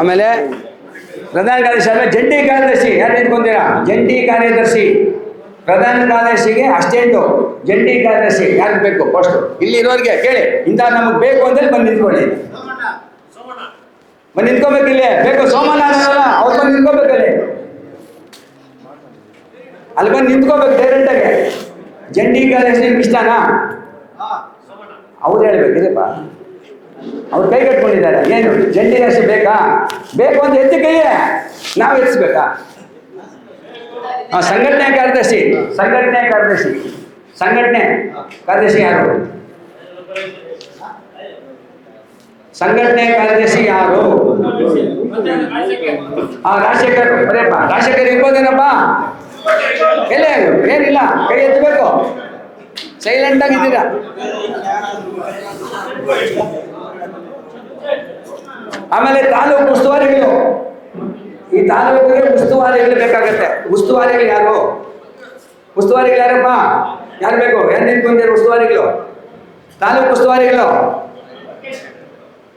ಆಮೇಲೆ, ಪ್ರಧಾನ ಕಾರ್ಯದರ್ಶಿ ಆಮೇಲೆ ಜಂಟಿ ಕಾರ್ಯದರ್ಶಿ ಯಾರು ನಿಂತ್ಕೊಂತೀರಾ ಜಂಟಿ ಕಾರ್ಯದರ್ಶಿ. ಪ್ರಧಾನ ಕಾರ್ಯದರ್ಶಿಗೆ ಅಸ್ಟೆಂಟು, ಜಂಟಿ ಕಾರ್ಯದರ್ಶಿ ಯಾರು ಬೇಕು? ಫಸ್ಟು ಇಲ್ಲಿ ಇರೋರಿಗೆ ಕೇಳಿ. ಇಂಥ ನಮಗೆ ಬೇಕು ಅಂದ್ರೆ ಬಂದು ನಿಂತ್ಕೊಳ್ಳಿ. ಬಂದು ನಿಂತ್ಕೋಬೇಕು ಇಲ್ಲಿ. ಬೇಕು ಅನ್ನೋರಲ್ಲ ಅವ್ರು ಬಂದು ನಿಂತ್ಕೋಬೇಕು ಅಲ್ಲಿ. ಅಲ್ಲಿ ಬಂದು ನಿಂತ್ಕೋಬೇಕು ಡೈರೆಕ್ಟಾಗಿ ಜಂಟಿ ಕಾರ್ಯದರ್ಶಿ ನಿಮ್ಗೆ ಇಷ್ಟನಾ? ಅವ್ರು ಹೇಳ್ಬೇಕು ಇದಪ್ಪ ಅವ್ರು ಕೈ ಕಟ್ಕೊಂಡಿದ್ದಾರೆ. ಏನು, ಜಂಟಿ ರಾಶಿ ಬೇಕಾ? ಬೇಕು ಅಂತ ಎತ್ತಿ ಕೈಯೇ ನಾವು ಎತ್ತಿಸ್ಬೇಕಾ ಹಾಂ ಸಂಘಟನೆ ಕಾರ್ಯದರ್ಶಿ. ಸಂಘಟನೆ ಕಾರ್ಯದರ್ಶಿ. ಸಂಘಟನೆ ಕಾರ್ಯದರ್ಶಿ ಯಾರು? ಸಂಘಟನೆ ಕಾರ್ಯದರ್ಶಿ ಯಾರು? ಹಾ, ರಾಜಶೇಖರ್, ಬರೆಯಪ್ಪ. ರಾಜಶೇಖರ್ ಇರ್ಬೋದೇನಪ್ಪ? ಎಲ್ಲ ಏನಿಲ್ಲ. ಕೈ ಎತ್ತಬೇಕು. ಸೈಲೆಂಟ್ ಆಗಿದ್ದೀರಾ ಆಮೇಲೆ ತಾಲೂಕು ಉಸ್ತುವಾರಿಗಳು. ಈ ತಾಲೂಕಿಗೆ ಉಸ್ತುವಾರಿಗಳು ಬೇಕಾಗತ್ತೆ. ಉಸ್ತುವಾರಿಗಳು ಯಾರು? ಉಸ್ತುವಾರಿಗಳು ಯಾರಪ್ಪ? ಯಾರು ಬೇಕು? ಯಾರು ನಿಂತ್ಕೊಂಡಿದ್ದಾರೆ ಉಸ್ತುವಾರಿಗಳು? ತಾಲೂಕು ಉಸ್ತುವಾರಿಗಳು?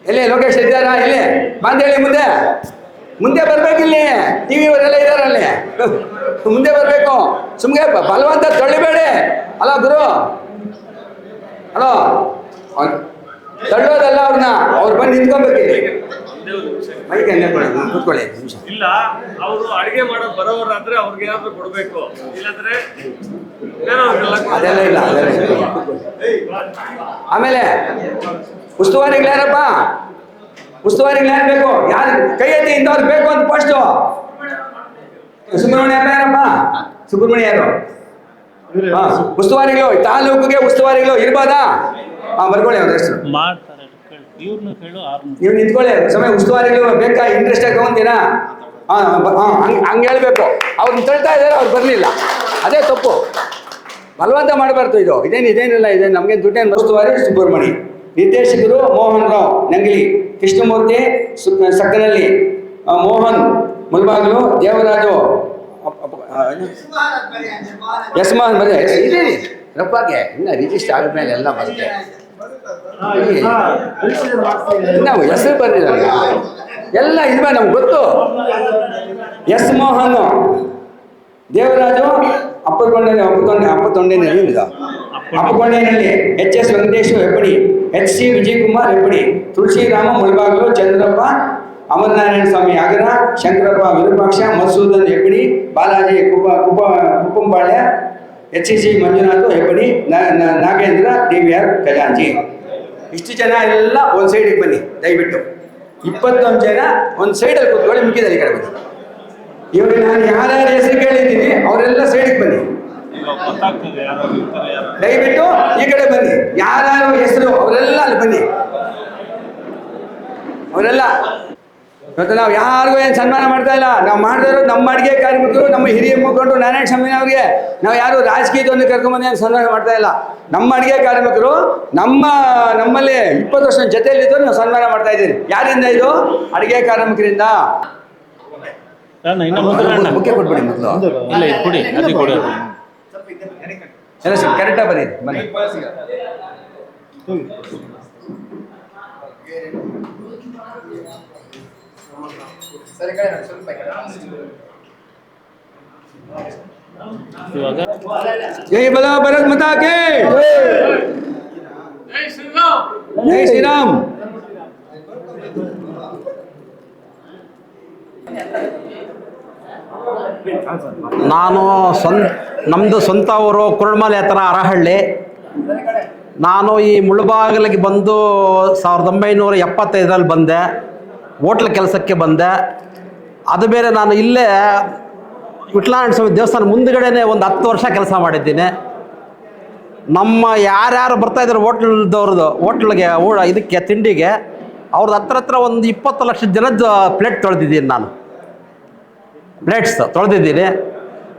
ಎಲ್ಲಿ ಲೋಕೇಶ್ ಇದ್ದಾರಾ? ಎಲ್ಲಿ? ಬಂದೇಳಿ ಮುಂದೆ. ಮುಂದೆ ಬರ್ಬೇಕಿಲ್ಲಿ ಟಿ ವಿ ಅವರೆಲ್ಲ ಇದ್ದಾರಲ್ಲಿ ಮುಂದೆ ಬರಬೇಕು. ಸುಮ್ಗೆ ಬಲವಂತ ತಳ್ಳಿಬೇಡಿ. ಅಲ್ಲ ಗುರು. ಅಲೋ. ತಳ್ಳೋದಲ್ಲ ಅವ್ರನ್ನ ಅವ್ರು ಬಂದು ನಿಂತ್ಕೊಬೇಕಿಲ್ಲಿ ಮೈಕ್ ಎಣ್ಣೆ ಕೊಡಿ ಕೂತ್ಕೊಳ್ಳಿ ನಿಮಿಷ. ಇಲ್ಲ ಅವರು ಅಡಿಗೆ ಮಾಡೋದು ಬರೋರಾದ್ರೆ ಅವ್ರಿಗೆ ಏನಾದ್ರು ಕೊಡಬೇಕು? ಇಲ್ಲಾಂದ್ರೆ. ಅದೆಲ್ಲ ಇಲ್ಲ ಅದೆಲ್ಲ ಇಲ್ಲ. ಆಮೇಲೆ ಉಸ್ತುವಾರಿಗಳು ಯಾರಪ್ಪ? ಉಸ್ತುವಾರಿಗಳು ಯಾರು ಬೇಕು? ಯಾರು ಕೈ ಎತ್ತಿ ಇಂಥವ್ರು ಬೇಕು ಅಂತ ಫಸ್ಟ್ ಸುಬ್ರಹ್ಮಣ್ಯ ಯಾರಪ್ಪ? ಸುಬ್ರಹ್ಮಣ್ಯ ಯಾರು? ಉಸ್ತುವಾರಿಗಳು ತಾಲೂಕಿಗೆ ಉಸ್ತುವಾರಿಗಳು ಇರ್ಬೋದಾ? ಹಾ ಬರ್ಕೊಳ್ಳಿ ಅವ್ರ ಹೆಸರು ಇವ್ರನ್ನ ಕೇಳು ನಿಂತ್ಕೊಳ್ಳಿ, ಸಮಯ ಉಸ್ತುವಾರಿಗಳು ಬೇಕಾ ಇಂಟ್ರೆಸ್ಟ್ ಆಗಿ ತಗೊಂತೀರಾ? ಹಂಗೆ ಹೇಳ್ಬೇಕು. ಅವ್ರನ್ನ ತಳ್ತಾ ಇದ್ದಾರೆ, ಅವ್ರು ಬರಲಿಲ್ಲ. ಅದೇ ತಪ್ಪು. ಬಲವಂತ ಮಾಡಬಾರ್ದು ಇದು. ಇದೇನು, ಇದೇನಿಲ್ಲ, ಇದೇನು. ನಮಗೆ ದುಡ್ಡೇನು ಉಸ್ತುವಾರಿ ಸುಬ್ರಹ್ಮಣಿ ನಿರ್ದೇಶಕರು ಮೋಹನ್ ರಾವ್, ನಂಗಲಿ. ಕೃಷ್ಣಮೂರ್ತಿ ಸಕ್ಕನಲ್ಲಿ. ಮೋಹನ್, ಮುಲ್ಬಾಗ್ಲು, ದೇವರಾಜು? ಯಸ್ಮಾನ್, ಬರೀ ಇದೇನಿ? ರಪ್ಪಾಗೆ ಇನ್ನು ರಿಜಿಸ್ಟರ್ ಆದ್ಮೇಲೆ ಎಲ್ಲ ಬರುತ್ತೆ ನಾವು ಹೆಸರು ಬರಲಿಲ್ಲ ಎಲ್ಲ ಇಲ್ವಾ ನಮ್ಗೆ ಗೊತ್ತು. ಎಸ್ ಮೋಹನ್, ದೇವರಾಜು, ಅಪ್ಪಕೊಂಡನೆ ಅಪ್ಪಕೊಂಡೆ ಅಪ್ಪತೊಂಡೇನಲ್ಲಿ ಇಲ್ಲ ಅಪ್ಪಕೊಂಡೇನಲ್ಲಿ H S Venkatesh Hebbadi, H C Vijayakumar Hebbadi, Tulasirama Mulbagal Chandrappa, Amaranarayana Swamy Agara Shankarappa Virupaksha Madhusudan Hebbadi, Balaji ಕುಪ ಕುಪ Kuppampalya H C Manjunath Hebbani Nagendra D V R ಖಜಾಂಜಿ ಇಷ್ಟು ಜನ ಎಲ್ಲ ಒಂದು ಸೈಡಿಗೆ ಬನ್ನಿ, ದಯವಿಟ್ಟು. ಇಪ್ಪತ್ತೊಂದು ಜನ ಒಂದು ಸೈಡಲ್ಲಿ ಕೂತ್ಕೊಳ್ಳಿ ಮಿಕ್ಕಿದಲ್ಲಿ ಈ ಕಡೆ ಬನ್ನಿ. ಇವಾಗ ನಾನು ಯಾರ್ಯಾರ ಹೆಸರು ಕೇಳಿದ್ದೀನಿ, ಅವರೆಲ್ಲ ಸೈಡಿಗೆ ಬನ್ನಿ. ದಯವಿಟ್ಟು ಈ ಕಡೆ ಬನ್ನಿ. ಯಾರ್ಯಾರು ಹೆಸರು, ಅವರೆಲ್ಲ ಅಲ್ಲಿ ಬನ್ನಿ. ಅವರೆಲ್ಲ ಇವತ್ತು ನಾವು ಯಾರಿಗೂ ಏನು ಸನ್ಮಾನ ಮಾಡ್ತಾ ಇಲ್ಲ. ನಾವು ಮಾಡಿದ್ರು ನಮ್ಮ ಅಡುಗೆ ಕಾರ್ಮಿಕರು ನಮ್ಮ ಹಿರಿಯ ಮುಖಂಡರು ನಾರಾಯಣ ಸ್ವಾಮಿ ಅವ್ರಿಗೆ. ನಾವು ಯಾರು ರಾಜಕೀಯದೊಂದು ಕರ್ಕೊಂಬಂದು ಏನು ಸನ್ಮಾನ ಮಾಡ್ತಾ ಇಲ್ಲ. ನಮ್ಮ ಅಡುಗೆ ಕಾರ್ಮಿಕರು ನಮ್ಮ ನಮ್ಮಲ್ಲಿ ಇಪ್ಪತ್ತು ವರ್ಷ ಜೊತೆಯಲ್ಲಿದ್ದು ನಾವು ಸನ್ಮಾನ ಮಾಡ್ತಾ ಇದ್ದೀರಿ. ಯಾರಿಂದ ಇದು? ಅಡುಗೆ ಕಾರ್ಮಿಕರಿಂದ. ಮುಖ್ಯ ಕೊಟ್ಬಿಡಿ ಮೊದಲು. ಇಲ್ಲ ಇದು ಕೊಡಿ ಅದು ಕೊಡಿ. ಅದು. ಎಲ್ಲ ಕರೆಕ್ಟಾಗಿ ಬನ್ನಿ ಬನ್ನಿ. ಸರಿ ಕಡೆ ಸ್ವಲ್ಪ. ಇವಾಗ ಜೈ ಬಲ ಭರತ್ ಮಾತಾ ಕೇ ಶ್ರೀರಾಮ್ ಜೈ ಶ್ರೀರಾಮ್ ನಾನು ಸ್ವಂತ ನಮ್ಮದು ಸ್ವಂತ ಊರು ಕುರುಳ್ಮಲೆ ಹತ್ರ ಅರಹಳ್ಳಿ. ನಾನು ಈ ಮುಳುಬಾಗಿಲಿಗೆ ಬಂದು ಸಾವಿರದ ಒಂಬೈನೂರ ಎಪ್ಪತ್ತೈದರಲ್ಲಿ ಬಂದೆ. ಹೋಟ್ಲ್ ಕೆಲಸಕ್ಕೆ ಬಂದೆ. ಅದು ಬೇರೆ ನಾನು ಇಲ್ಲೇ ವಿಟ್ಲಾನಾರಾಯಣ ಸ್ವಾಮಿ ದೇವಸ್ಥಾನ ಮುಂದುಗಡೆನೇ ಒಂದು ಹತ್ತು ವರ್ಷ ಕೆಲಸ ಮಾಡಿದ್ದೀನಿ. ನಮ್ಮ ಯಾರ್ಯಾರು ಬರ್ತಾಯಿದ್ದಾರೆ ಹೋಟ್ಲದವ್ರದ್ದು, ಹೋಟ್ಲಿಗೆ ಊಟ ಇದಕ್ಕೆ, ತಿಂಡಿಗೆ, ಅವ್ರದ್ದು ಹತ್ರ ಹತ್ರ ಒಂದು ಇಪ್ಪತ್ತು ಲಕ್ಷ ಜನದ ಪ್ಲೇಟ್ ತೊಳೆದಿದ್ದೀನಿ ನಾನು. ಪ್ಲೇಟ್ಸ್ ತೊಳೆದಿದ್ದೀನಿ.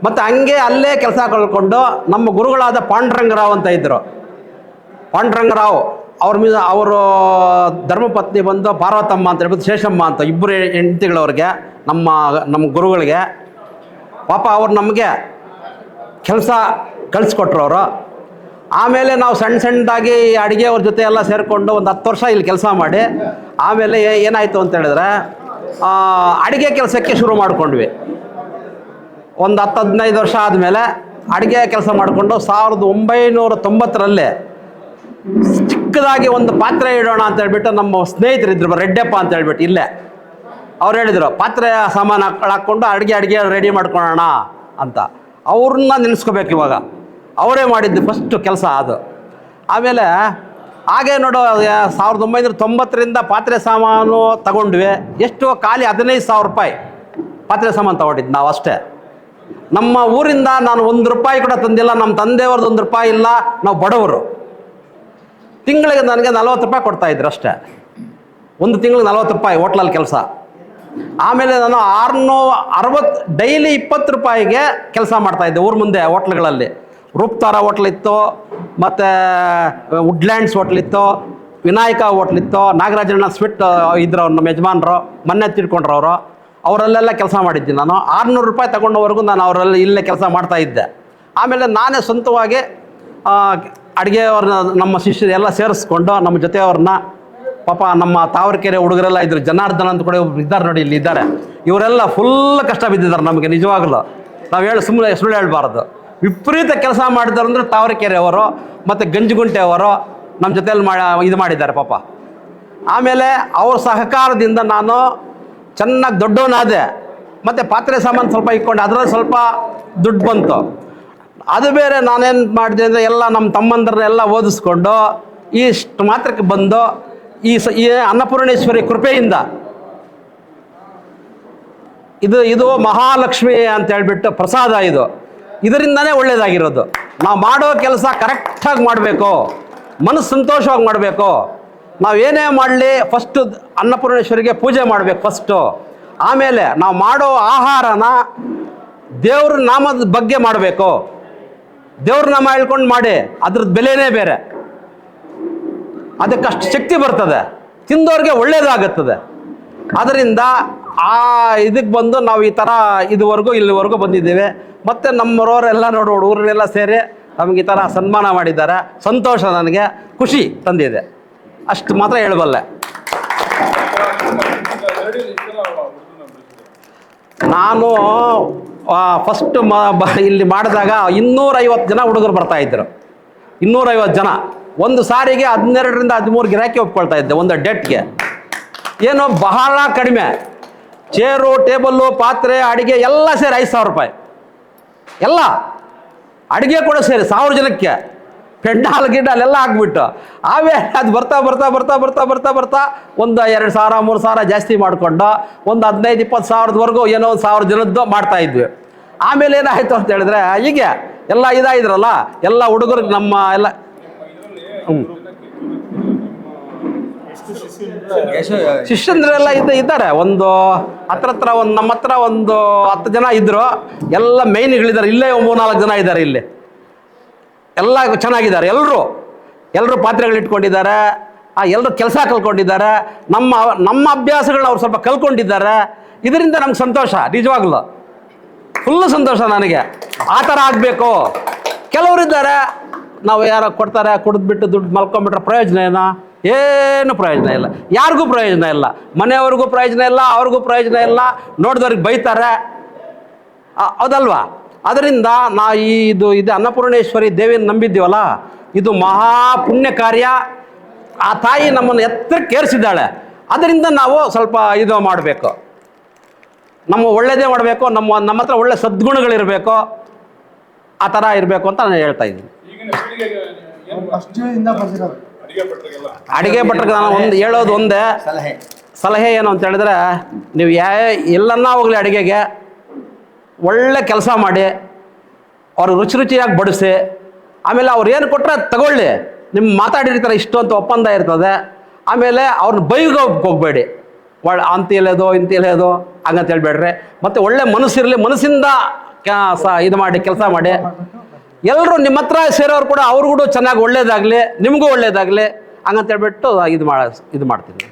ಮತ್ತು ಹಂಗೆ ಅಲ್ಲೇ ಕೆಲಸ ಕಳ್ಕೊಂಡು ನಮ್ಮ ಗುರುಗಳಾದ ಪಾಂಡುರಂಗರಾವ್ ಅಂತ ಇದ್ದರು ಪಾಂಡುರಂಗರಾವ್ ಅವ್ರ మీద ಅವರು ಧರ್ಮಪತ್ನಿ ಬಂದು ಪಾರ್ವತಮ್ಮ ಅಂತ ಹೇಳ್ಬೋದು ಶೇಷಮ್ಮ ಅಂತ ಇಬ್ಬರು ಹೆಂಡತಿಗಳವ್ರಿಗೆ ನಮ್ಮ ನಮ್ಮ ಗುರುಗಳಿಗೆ, ಪಾಪ ಅವ್ರು ನಮಗೆ ಕೆಲಸ ಕಳಿಸ್ಕೊಟ್ರು ಅವರು. ಆಮೇಲೆ ನಾವು ಸಣ್ಣ ಸಣ್ಣದಾಗಿ ಅಡುಗೆ ಅವ್ರ ಜೊತೆ ಎಲ್ಲ ಸೇರಿಕೊಂಡು ಒಂದು ಹತ್ತು ವರ್ಷ ಇಲ್ಲಿ ಕೆಲಸ ಮಾಡಿ, ಆಮೇಲೆ ಏನಾಯಿತು ಅಂತ ಹೇಳಿದ್ರೆ ಅಡುಗೆ ಕೆಲಸಕ್ಕೆ ಶುರು ಮಾಡಿಕೊಂಡ್ವಿ. ಒಂದು ಹತ್ತು ಹದಿನೈದು ವರ್ಷ ಆದಮೇಲೆ ಅಡುಗೆ ಕೆಲಸ ಮಾಡಿಕೊಂಡು ಸಾವಿರದ ಒಂಬೈನೂರ ತೊಂಬತ್ತರಲ್ಲಿ ಚಿಕ್ಕದಾಗಿ ಒಂದು ಪಾತ್ರೆ ಇಡೋಣ ಅಂತ ಹೇಳ್ಬಿಟ್ಟು ನಮ್ಮ ಸ್ನೇಹಿತರಿದ್ರು, ರೆಡ್ಡೆಪ್ಪ ಅಂತ ಹೇಳ್ಬಿಟ್ಟು ಇಲ್ಲೇ. ಅವ್ರು ಹೇಳಿದರು, ಪಾತ್ರೆ ಸಾಮಾನು ಹಾಕೊಂಡು ಅಡುಗೆ ಅಡುಗೆ ರೆಡಿ ಮಾಡ್ಕೊಳ್ಳೋಣ ಅಂತ. ಅವ್ರನ್ನ ನೆನೆಸ್ಕೋಬೇಕು ಇವಾಗ. ಅವರೇ ಮಾಡಿದ್ದು ಫಸ್ಟು ಕೆಲಸ ಅದು. ಆಮೇಲೆ, ಹಾಗೆ ನೋಡು ಸಾವಿರದ ಒಂಬೈನೂರ ತೊಂಬತ್ತರಿಂದ ಪಾತ್ರೆ ಸಾಮಾನು ತಗೊಂಡ್ವಿ. ಎಷ್ಟು ಖಾಲಿ ಹದಿನೈದು ಸಾವಿರ ರೂಪಾಯಿ ಪಾತ್ರೆ ಸಾಮಾನು ತೊಗೊಂಡಿದ್ದು ನಾವು ಅಷ್ಟೇ. ನಮ್ಮ ಊರಿಂದ ನಾನು ಒಂದು ರೂಪಾಯಿ ಕೂಡ ತಂದಿಲ್ಲ ನಮ್ಮ ತಂದೆಯವ್ರದ್ದು ಒಂದು ರೂಪಾಯಿ ಇಲ್ಲ, ನಾವು ಬಡವರು. ತಿಂಗಳಿಗೆ ನನಗೆ ನಲ್ವತ್ತು ರೂಪಾಯಿ ಕೊಡ್ತಾ ಇದ್ರು ಅಷ್ಟೇ. ಒಂದು ತಿಂಗಳಿಗೆ ನಲ್ವತ್ತು ರೂಪಾಯಿ, ಹೋಟ್ಲಲ್ಲಿ ಕೆಲಸ. ಆಮೇಲೆ ನಾನು ಆರುನೂ ಅರವತ್ತು ಡೈಲಿ ಇಪ್ಪತ್ತು ರೂಪಾಯಿಗೆ ಕೆಲಸ ಮಾಡ್ತಾಯಿದ್ದೆ ಊರ ಮುಂದೆ, ಹೋಟ್ಲ್ಗಳಲ್ಲಿ. ರೂಪ್ತಾರ ಹೋಟ್ಲ್ ಇತ್ತು ಮತ್ತು ವುಡ್ಲ್ಯಾಂಡ್ಸ್ ಹೋಟ್ಲ್ ಇತ್ತು ವಿನಾಯಕ ಹೋಟ್ಲಿತ್ತು, ನಾಗರಾಜಣ್ಣ ಸ್ವೀಟ್ ಇದ್ರು ಅವ್ರು ನಮ್ಮ ಯಜಮಾನ್ರು ಮೊನ್ನೆ ತಿಳ್ಕೊಂಡ್ರು ಅವರು. ಅವರಲ್ಲೆಲ್ಲ ಕೆಲಸ ಮಾಡಿದ್ದೆ ನಾನು. ಆರುನೂರು ರೂಪಾಯಿ ತಗೊಂಡವರೆಗೂ ನಾನು ಅವರಲ್ಲಿ ಇಲ್ಲೇ ಕೆಲಸ ಮಾಡ್ತಾ ಇದ್ದೆ. ಆಮೇಲೆ ನಾನೇ ಸ್ವಂತವಾಗಿ ಅಡುಗೆಯವ್ರನ್ನ, ನಮ್ಮ ಶಿಷ್ಯರೆಲ್ಲ ಸೇರಿಸ್ಕೊಂಡು, ನಮ್ಮ ಜೊತೆಯವ್ರನ್ನ ಪಾಪ ನಮ್ಮ ತಾವರಕೆರೆ ಹುಡುಗರೆಲ್ಲ ಇದ್ರು, ಜನಾರ್ದನ ಅಂತ ಕೂಡ ಇದ್ದಾರೆ ನೋಡಿ, ಇಲ್ಲಿ ಇದ್ದಾರೆ. ಇವರೆಲ್ಲ ಫುಲ್ ಕಷ್ಟ ಬಿದ್ದಿದ್ದಾರೆ ನಮಗೆ, ನಿಜವಾಗ್ಲೂ. ನಾವು ಹೇಳಿ ಸುಮ್ಮನೆ ಸುಳ್ಳು ಹೇಳಬಾರ್ದು. ವಿಪರೀತ ಕೆಲಸ ಮಾಡಿದ್ದಾರೆ ಅಂದರೆ ತಾವರಕೆರೆ ಅವರು, ಮತ್ತು ಗಂಜಿಗುಂಟೆ ಅವರು ನಮ್ಮ ಜೊತೆಯಲ್ಲಿ ಮಾ, ಇದು ಮಾಡಿದ್ದಾರೆ ಪಾಪ. ಆಮೇಲೆ ಅವ್ರ ಸಹಕಾರದಿಂದ ನಾನು ಚೆನ್ನಾಗಿ ದೊಡ್ಡವನಾದೆ. ಮತ್ತು ಪಾತ್ರೆ ಸಾಮಾನು ಸ್ವಲ್ಪ ಇಟ್ಕೊಂಡು ಅದರಲ್ಲಿ ಸ್ವಲ್ಪ ದುಡ್ಡು ಬಂತು. ಅದು ಬೇರೆ ನಾನೇನು ಮಾಡಿದೆ ಅಂದರೆ ಎಲ್ಲ ನಮ್ಮ ತಮ್ಮಂದ್ರನ್ನೆಲ್ಲ ಓದಿಸ್ಕೊಂಡು, ಇಷ್ಟು ಮಾತ್ರಕ್ಕೆ ಬಂದು ಈ ಸ, ಈ ಅನ್ನಪೂರ್ಣೇಶ್ವರಿ ಕೃಪೆಯಿಂದ. ಇದು ಇದು ಮಹಾಲಕ್ಷ್ಮಿ ಅಂತ ಹೇಳ್ಬಿಟ್ಟು ಪ್ರಸಾದ ಇದು. ಇದರಿಂದನೇ ಒಳ್ಳೇದಾಗಿರೋದು. ನಾವು ಮಾಡೋ ಕೆಲಸ ಕರೆಕ್ಟಾಗಿ ಮಾಡಬೇಕು. ಮನಸ್ಸು ಸಂತೋಷವಾಗಿ ಮಾಡಬೇಕು. ನಾವು ಏನೇ ಮಾಡಲಿ ಫಸ್ಟು ಅನ್ನಪೂರ್ಣೇಶ್ವರಿಗೆ ಪೂಜೆ ಮಾಡಬೇಕು ಫಸ್ಟು ಆಮೇಲೆ ನಾವು ಮಾಡೋ ಆಹಾರನ ದೇವ್ರ ನಾಮದ ಬಗ್ಗೆ ಮಾಡಬೇಕು. ದೇವ್ರ ನಾಮ ಹೇಳ್ಕೊಂಡು ಮಾಡಿ. ಅದ್ರದ್ದು ಬೆಲೆನೇ ಬೇರೆ. ಅದಕ್ಕೆ ಅಷ್ಟು ಶಕ್ತಿ ಬರ್ತದೆ. ತಿಂದವ್ರಿಗೆ ಒಳ್ಳೇದಾಗುತ್ತದೆ. ಅದರಿಂದ ಆ ಇದಕ್ಕೆ ಬಂದು ನಾವು ಈ ಥರ ಇದುವರೆಗೂ ಇಲ್ಲಿವರೆಗೂ ಬಂದಿದ್ದೇವೆ. ಮತ್ತು ನಮ್ಮವರೆಲ್ಲ ನೋಡು ಹುಡುಗರನ್ನೆಲ್ಲ ಸೇರಿ ನಮಗೆ ಈ ಥರ ಸನ್ಮಾನ ಮಾಡಿದ್ದಾರೆ. ಸಂತೋಷ ನನಗೆ, ಖುಷಿ ತಂದಿದೆ. ಅಷ್ಟು ಮಾತ್ರ ಹೇಳಬಲ್ಲೆ. ನಾನು ಫಸ್ಟ್ ಮ ಇಲ್ಲಿ ಮಾಡಿದಾಗ ಇನ್ನೂರೈವತ್ತು ಜನ ಹುಡುಗರು ಬರ್ತಾಯಿದ್ರು ಇನ್ನೂರೈವತ್ತು ಜನ. ಒಂದು ಸಾರಿಗೆ ಹದಿನೆರಡರಿಂದ ಹದಿಮೂರು ಗಿರಾಕಿ ಒಪ್ಕೊಳ್ತಾ ಇದ್ದೆ, ಒಂದು ಡೆಟ್ಗೆ. ಏನೋ ಬಹಳ ಕಡಿಮೆ. ಚೇರು, ಟೇಬಲ್ಲು, ಪಾತ್ರೆ, ಅಡಿಗೆ ಎಲ್ಲ ಸೇರಿ ಐದು ಸಾವಿರ ರೂಪಾಯಿ. ಎಲ್ಲ. ಅಡುಗೆ ಕೂಡ ಸೇರಿ ಸಾವಿರ ಜನಕ್ಕೆ. ಪೆಂಡಾಲ್, ಗಿಂಡಾಲ್ ಎಲ್ಲ ಹಾಕ್ಬಿಟ್ಟು. ಆಮೇಲೆ ಅದು ಬರ್ತಾ ಬರ್ತಾ ಬರ್ತಾ ಬರ್ತಾ ಬರ್ತಾ ಬರ್ತಾ ಒಂದು ಎರಡು ಸಾವಿರ, ಮೂರು ಸಾವಿರ ಜಾಸ್ತಿ ಮಾಡಿಕೊಂಡು ಒಂದು ಹದಿನೈದು, ಇಪ್ಪತ್ತು ಸಾವಿರದವರೆಗೂ ಏನೋ ಒಂದು ಸಾವಿರ ಜನದ್ದು ಮಾಡ್ತಾ ಇದ್ವಿ. ಆಮೇಲೆ ಏನಾಯಿತು ಅಂತ ಹೇಳಿದ್ರೆ, ಹೀಗೆ ಎಲ್ಲ ಇದಾಗಿದ್ರಲ್ಲ ಎಲ್ಲ ಹುಡುಗರು ನಮ್ಮ ಎಲ್ಲ ಶಿಷ್ಯಂದ್ರೆಲ್ಲ ಇದ್ದ ಇದ್ದಾರೆ. ಒಂದು ಹತ್ರ ಹತ್ರ ಒಂದು ನಮ್ಮ ಹತ್ರ ಒಂದು ಹತ್ತು ಜನ ಇದ್ದರು ಎಲ್ಲ ಮೈನ್ಗಳಿದ್ದಾರೆ ಇಲ್ಲೇ ಮೂರ್ನಾಲ್ಕು ಜನ ಇದ್ದಾರೆ ಇಲ್ಲಿ. ಎಲ್ಲ ಚೆನ್ನಾಗಿದ್ದಾರೆ. ಎಲ್ಲರೂ ಎಲ್ಲರೂ ಪಾತ್ರೆಗಳು ಇಟ್ಕೊಂಡಿದ್ದಾರೆ. ಆ ಎಲ್ಲರೂ ಕೆಲಸ ಕಲ್ಕೊಂಡಿದ್ದಾರೆ ನಮ್ಮ ನಮ್ಮ ಅಭ್ಯಾಸಗಳನ್ನ ಅವ್ರು ಸ್ವಲ್ಪ ಕಲ್ಕೊಂಡಿದ್ದಾರೆ ಇದರಿಂದ ನಮ್ಗೆ ಸಂತೋಷ, ನಿಜವಾಗ್ಲೂ. ಫುಲ್ಲು ಸಂತೋಷ ನನಗೆ. ಆ ಥರ ಆಗಬೇಕು. ಕೆಲವರಿದ್ದಾರೆ ನಾವು ಯಾರೋ ಕೊಡ್ತಾರೆ ಕುಡಿದ್ಬಿಟ್ಟು ದುಡ್ಡು ಮಲ್ಕೊಂಬಿಟ್ರೆ ಪ್ರಯೋಜನ ಏನೋ? ಏನು ಪ್ರಯೋಜನ ಇಲ್ಲ. ಯಾರಿಗೂ ಪ್ರಯೋಜನ ಇಲ್ಲ. ಮನೆಯವ್ರಿಗೂ ಪ್ರಯೋಜನ ಇಲ್ಲ, ಅವ್ರಿಗೂ ಪ್ರಯೋಜನ ಇಲ್ಲ. ನೋಡಿದವ್ರಿಗೆ ಬೈತಾರೆ. ಹೌದಲ್ವಾ? ಅದರಿಂದ ನಾ ಈ ಇದು ಇದು ಅನ್ನಪೂರ್ಣೇಶ್ವರಿ ದೇವಿಯನ್ನು ನಂಬಿದ್ದೀವಲ್ಲ, ಇದು ಮಹಾ ಪುಣ್ಯ ಕಾರ್ಯ. ಆ ತಾಯಿ ನಮ್ಮನ್ನು ಎತ್ತರಕ್ಕೆ ಏರಿಸಿದ್ದಾಳೆ. ಅದರಿಂದ ನಾವು ಸ್ವಲ್ಪ ಇದು ಮಾಡಬೇಕು. ನಮ್ಮ ಒಳ್ಳೆಯದೇ ಮಾಡಬೇಕು, ನಮ್ಮ ನಮ್ಮ ಹತ್ರ ಒಳ್ಳೆ ಸದ್ಗುಣಗಳಿರಬೇಕು. ಆ ಥರ ಇರಬೇಕು ಅಂತ ನಾನು ಹೇಳ್ತಾ ಇದ್ದೀನಿ. ಅಡಿಗೆ ಭಟ್ರಿಗೆ ನಾನು ಒಂದು ಹೇಳೋದು ಒಂದೇ. ಸಲಹೆ. ಸಲಹೆ ಏನು ಅಂತ ಹೇಳಿದ್ರೆ ನೀವು ಯಾ ಎಲ್ಲನ್ನ ಹೋಗಲಿ ಅಡುಗೆಗೆ ಒಳ್ಳೆ ಕೆಲಸ ಮಾಡಿ ಅವ್ರು ರುಚಿ ರುಚಿಯಾಗಿ ಬಡಿಸಿ ಆಮೇಲೆ ಅವ್ರು ಏನು ಕೊಟ್ಟರೆ ತಗೊಳ್ಳಿ. ನಿಮ್ಮ ಮಾತಾಡಿರ್ತಾರೆ ಇಷ್ಟು ಅಂತ ಒಪ್ಪಂದ ಇರ್ತದೆ. ಆಮೇಲೆ ಅವ್ರನ್ನ ಬೈಗೆ ಹೋಗ್ಬೇಡಿ. ಒಳ್ಳೆ ಅಂತ ಹೇಳೋದು ಇಂತ ಹೇಳೋದು ಹಂಗಂತ ಹೇಳ್ಬೇಡ್ರಿ. ಮತ್ತು ಒಳ್ಳೆ ಮನಸ್ಸಿರಲಿ ಮನಸ್ಸಿಂದ ಕ- ಸ ಇದು ಮಾಡಿ ಕೆಲಸ ಮಾಡಿ. ಎಲ್ಲರೂ ನಿಮ್ಮ ಹತ್ರ ಸೇರೋರು ಕೂಡ ಅವ್ರಿಗೂ ಚೆನ್ನಾಗಿ ಒಳ್ಳೇದಾಗಲಿ, ನಿಮಗೂ ಒಳ್ಳೇದಾಗಲಿ, ಹಂಗಂತ ಹೇಳ್ಬಿಟ್ಟು ಇದು ಮಾಡ ಇದು ಮಾಡ್ತೀನಿ